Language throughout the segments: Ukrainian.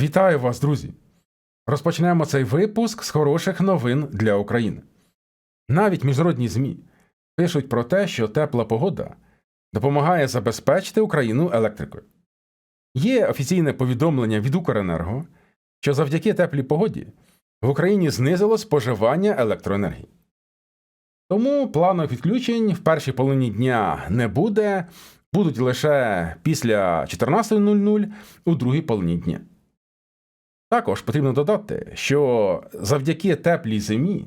Вітаю вас, друзі! Розпочнемо цей випуск з хороших новин для України. Навіть міжнародні ЗМІ пишуть про те, що тепла погода допомагає забезпечити Україну електрикою. Є офіційне повідомлення від Укренерго, що завдяки теплій погоді в Україні знизило споживання електроенергії. Тому планових відключень в першій половині дня не буде, будуть лише після 14.00 у другій половині дня. Також потрібно додати, що завдяки теплій зимі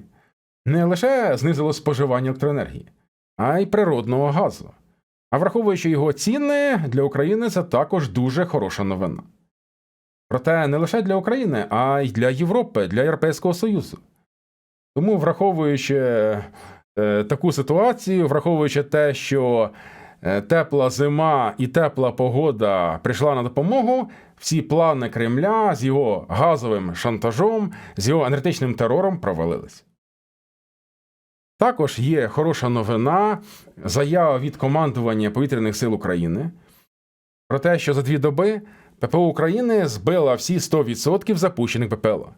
не лише знизило споживання електроенергії, а й природного газу. А враховуючи його ціни, для України це також дуже хороша новина. Проте не лише для України, а й для Європи, для Європейського Союзу. Тому, враховуючи е, таку ситуацію, враховуючи те, що тепла зима і тепла погода прийшла на допомогу, всі плани Кремля з його газовим шантажом, з його енергетичним терором провалились. Також є хороша новина, заява від командування повітряних сил України про те, що за дві доби ППО України збила всі 100% запущених ППЛА.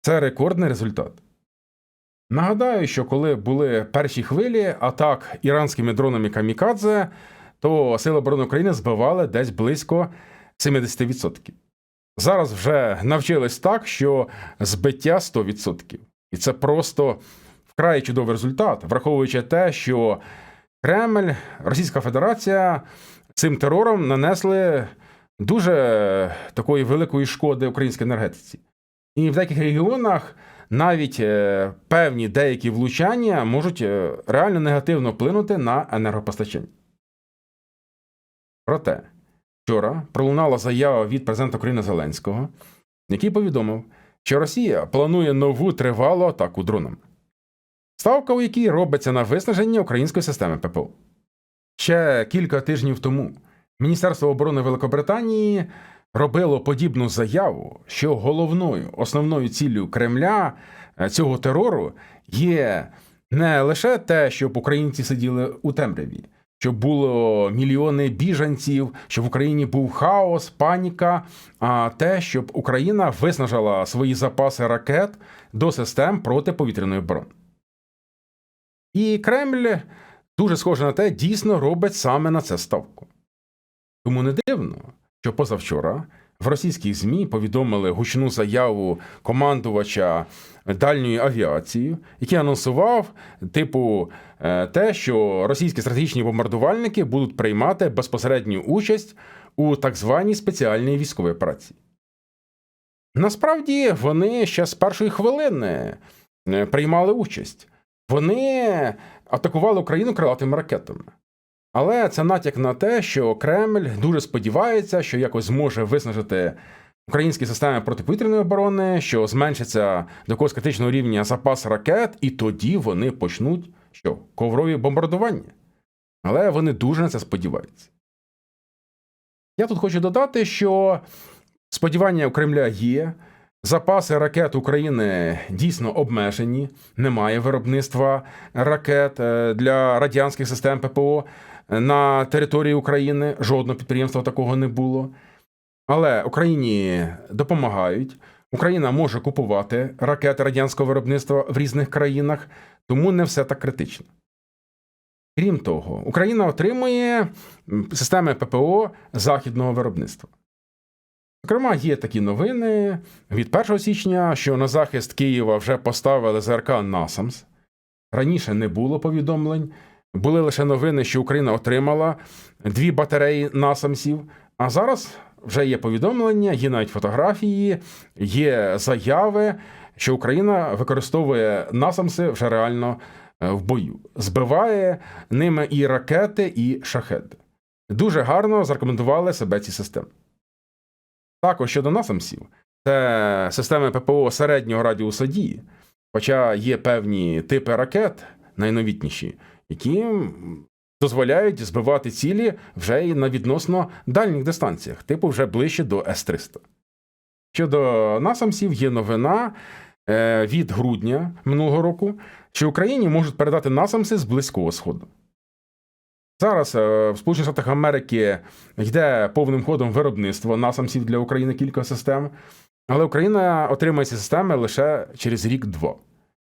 Це рекордний результат. Нагадаю, що коли були перші хвилі атак іранськими дронами Камікадзе, то Сили оборони України збивали десь близько 70%. Зараз вже навчились так, що збиття 100%. І це просто вкрай чудовий результат, враховуючи те, що Кремль, Російська Федерація цим терором нанесли дуже такої великої шкоди українській енергетиці. І в деяких регіонах навіть е, певні деякі влучання можуть е, реально негативно вплинути на енергопостачання. Проте, вчора пролунала заява від президента України Зеленського, який повідомив, що Росія планує нову тривалу атаку дронами. Ставка, у якій робиться на виснаження української системи ППО. Ще кілька тижнів тому Міністерство оборони Великобританії робило подібну заяву, що головною основною ціллю Кремля е, цього терору є не лише те, щоб українці сиділи у темряві, щоб було мільйони біженців, щоб в Україні був хаос, паніка, а те, щоб Україна виснажила свої запаси ракет до систем протиповітряної оборони. І Кремль, дуже схоже на те, дійсно робить саме на це ставку. Тому не дивно, що позавчора в російських ЗМІ повідомили гучну заяву командувача дальньої авіації, який анонсував, типу, е, те, що російські стратегічні бомбардувальники будуть приймати безпосередню участь у так званій спеціальній військовій операції. Насправді вони ще з першої хвилини е, приймали участь. Вони атакували Україну крилатими ракетами. Але це натяк на те, що Кремль дуже сподівається, що якось зможе виснажити українські системи протиповітряної оборони, що зменшиться до якогось критичного рівня запас ракет, і тоді вони почнуть що? коврові бомбардування. Але вони дуже на це сподіваються. Я тут хочу додати, що сподівання у Кремля є. Запаси ракет України дійсно обмежені, немає виробництва ракет е, для радянських систем ППО на території України. Жодного підприємства такого не було. Але Україні допомагають. Україна може купувати ракети радянського виробництва в різних країнах, тому не все так критично. Крім того, Україна отримує системи ППО західного виробництва. Зокрема, є такі новини від 1 січня, що на захист Києва вже поставили ЗРК Насамс. Раніше не було повідомлень. Були лише новини, що Україна отримала дві батареї насамсів. А зараз вже є повідомлення, є навіть фотографії, є заяви, що Україна використовує насамси вже реально е, в бою, збиває ними і ракети, і шахеди. Дуже гарно зарекомендували себе ці системи. Також щодо насамсів, це системи ППО середнього радіуса дії, хоча є певні типи ракет, найновітніші, які дозволяють збивати цілі вже і на відносно дальніх дистанціях, типу вже ближче до С-300. Щодо насамсів, є новина е, від грудня минулого року, що Україні можуть передати насамси з Близького Сходу. Зараз е, в Сполучених Штатах Америки йде повним ходом виробництво насамсів для України кілька систем, але Україна отримає ці системи лише через рік-два.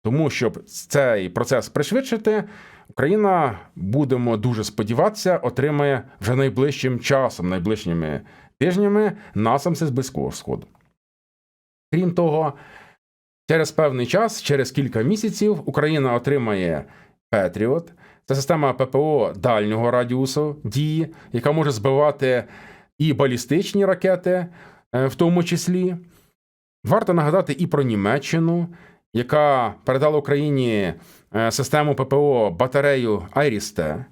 Тому, щоб цей процес пришвидшити, Україна, будемо дуже сподіватися, отримає вже найближчим часом, найближчими тижнями насамси з Близького Сходу. Крім того, через певний час, через кілька місяців, Україна отримає Петріот. Це система ППО дальнього радіусу дії, яка може збивати і балістичні ракети, е, в тому числі. Варто нагадати і про Німеччину, яка передала Україні е, систему ППО батарею Айріс-Т.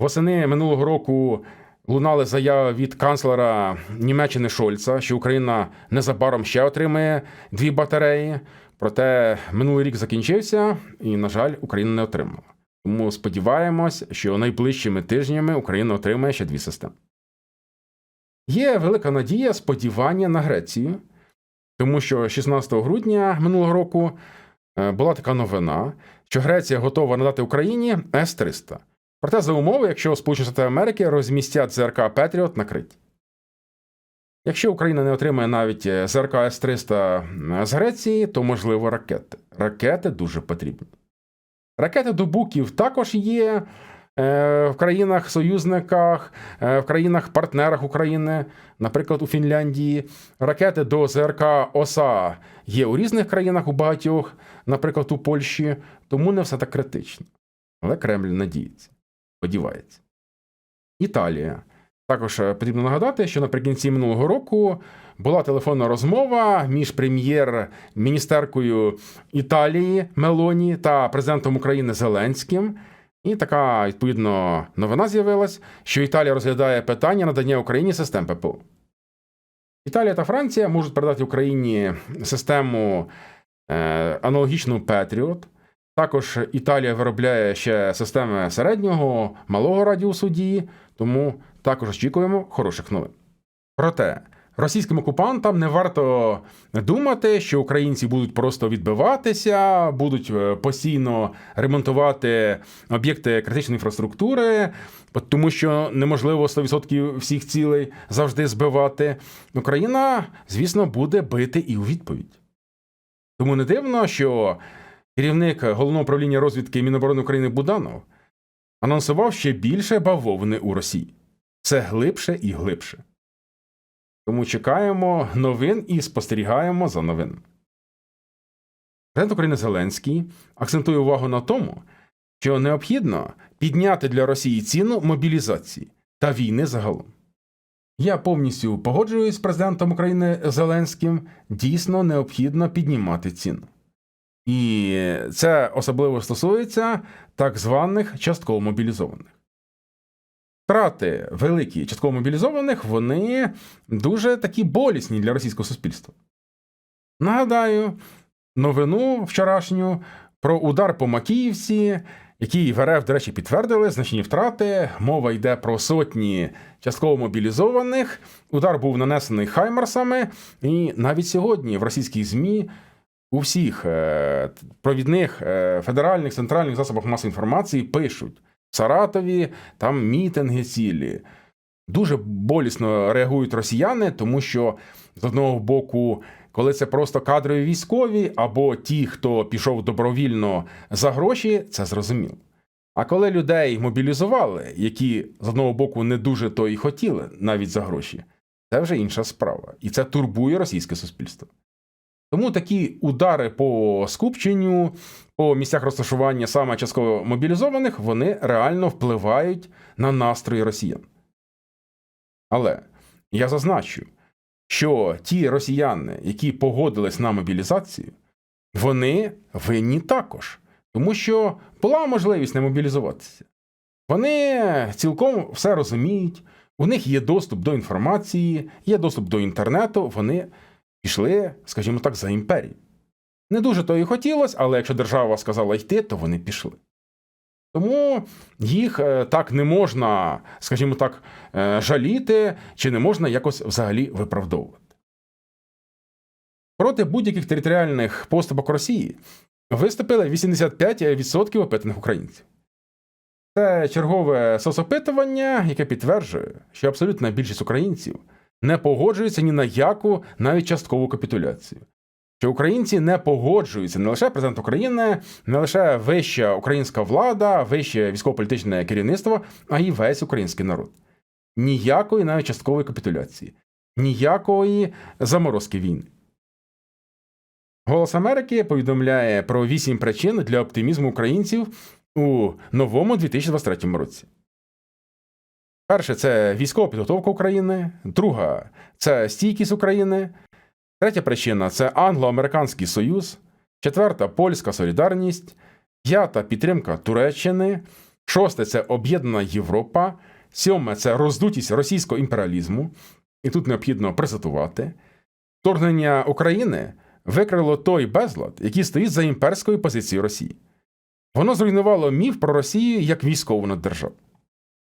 Восени минулого року лунали заяви від канцлера Німеччини Шольца, що Україна незабаром ще отримає дві батареї. Проте минулий рік закінчився, і, на жаль, Україна не отримала. Тому сподіваємось, що найближчими тижнями Україна отримає ще дві системи. Є велика надія сподівання на Грецію, тому що 16 грудня минулого року е, була така новина, що Греція готова надати Україні С-300. Проте за умови, якщо Сполучені Штати Америки розмістять ЗРК Петріот на Криті. Якщо Україна не отримає навіть е, ЗРК С-300 з Греції, то можливо ракети. Ракети дуже потрібні. Ракети до Буків також є в країнах-союзниках, е, в країнах-партнерах України, наприклад, у Фінляндії. Ракети до ЗРК ОСА є у різних країнах, у багатьох, наприклад, у Польщі, тому не все так критично. Але Кремль надіється, сподівається. Італія. Також е, потрібно нагадати, що наприкінці минулого року була телефонна розмова між прем'єр-міністеркою Італії Мелоні та президентом України Зеленським. І така відповідно новина з'явилась, що Італія розглядає питання надання Україні систем ППО. Італія та Франція можуть передати Україні систему е, аналогічну Петріот. Також Італія виробляє ще системи середнього, малого радіусу дії, тому також очікуємо хороших новин. Проте російським окупантам не варто думати, що українці будуть просто відбиватися, будуть е, постійно ремонтувати об'єкти критичної інфраструктури, тому що неможливо 100% всіх цілей завжди збивати. Україна, звісно, буде бити і у відповідь. Тому не дивно, що керівник головного управління розвідки Міноборони України Буданов анонсував ще більше бавовни у Росії. Це глибше і глибше. Тому чекаємо новин і спостерігаємо за новинами. Президент України Зеленський акцентує увагу на тому, що необхідно підняти для Росії ціну мобілізації та війни загалом. Я повністю погоджуюсь з президентом України Зеленським, дійсно необхідно піднімати ціну. І це особливо стосується так званих частково мобілізованих. Втрати великі частково мобілізованих, вони дуже такі болісні для російського суспільства. Нагадаю, новину вчорашню про удар по Макіївці, який в РФ, до речі, підтвердили значні втрати. Мова йде про сотні частково мобілізованих. Удар був нанесений хаймерсами, і навіть сьогодні в російських ЗМІ у всіх е, провідних е, федеральних центральних засобах масової інформації пишуть. Саратові там мітинги цілі. Дуже болісно реагують росіяни, тому що з одного боку, коли це просто кадрові військові або ті, хто пішов добровільно за гроші, це зрозуміло. А коли людей мобілізували, які з одного боку не дуже то і хотіли, навіть за гроші, це вже інша справа, і це турбує російське суспільство. Тому такі удари по скупченню, по місцях розташування саме частково мобілізованих, вони реально впливають на настрої росіян. Але я зазначу, що ті росіяни, які погодились на мобілізацію, вони винні також, тому що була можливість не мобілізуватися. Вони цілком все розуміють, у них є доступ до інформації, є доступ до інтернету, вони пішли, скажімо так, за імперію. Не дуже то і хотілося, але якщо держава сказала йти, то вони пішли. Тому їх е, так не можна, скажімо так, е, жаліти, чи не можна якось взагалі виправдовувати. Проти будь-яких територіальних поступок Росії виступили 85% опитаних українців. Це чергове соцопитування, яке підтверджує, що абсолютна більшість українців не погоджується ні на яку навіть часткову капітуляцію. Що українці не погоджуються не лише президент України, не лише вища українська влада, вище військово-політичне керівництво, а й весь український народ. Ніякої навіть часткової капітуляції, ніякої заморозки війни. Голос Америки повідомляє про вісім причин для оптимізму українців у новому 2023 році. Перше це військова підготовка України. Друга це стійкість України. Третя причина це англо-американський союз. Четверта польська солідарність. П'ята підтримка Туреччини. Шосте це об'єднана Європа. Сьоме це роздутість російського імперіалізму. І тут необхідно презентувати. Вторгнення України викрило той безлад, який стоїть за імперською позицією Росії. Воно зруйнувало міф про Росію як військову наддержаву.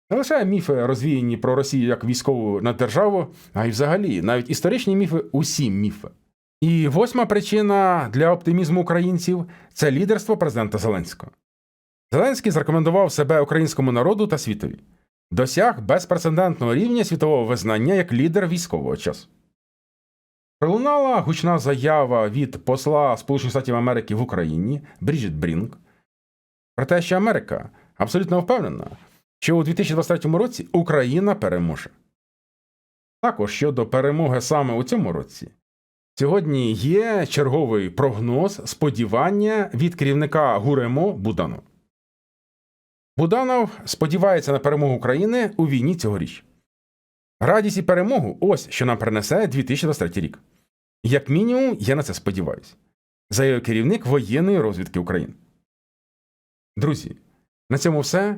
Не лише міфи розвіяні про Росію як військову наддержаву, а й взагалі навіть історичні міфи усі міфи. І восьма причина для оптимізму українців це лідерство президента Зеленського. Зеленський зарекомендував себе українському народу та світові, досяг безпрецедентного рівня світового визнання як лідер військового часу. Пролунала гучна заява від посла Сполучених Штатів Америки в Україні Бріджит Брінк про те, що Америка абсолютно впевнена, що у 2023 році Україна переможе. Також щодо перемоги саме у цьому році, сьогодні є черговий прогноз сподівання від керівника ГУРЕМО Буданова. Буданов сподівається на перемогу України у війні цьогоріч. Радість і перемогу ось що нам принесе 2023 рік. Як мінімум, я на це сподіваюся. Заявив керівник воєнної розвідки України. Друзі, на цьому все.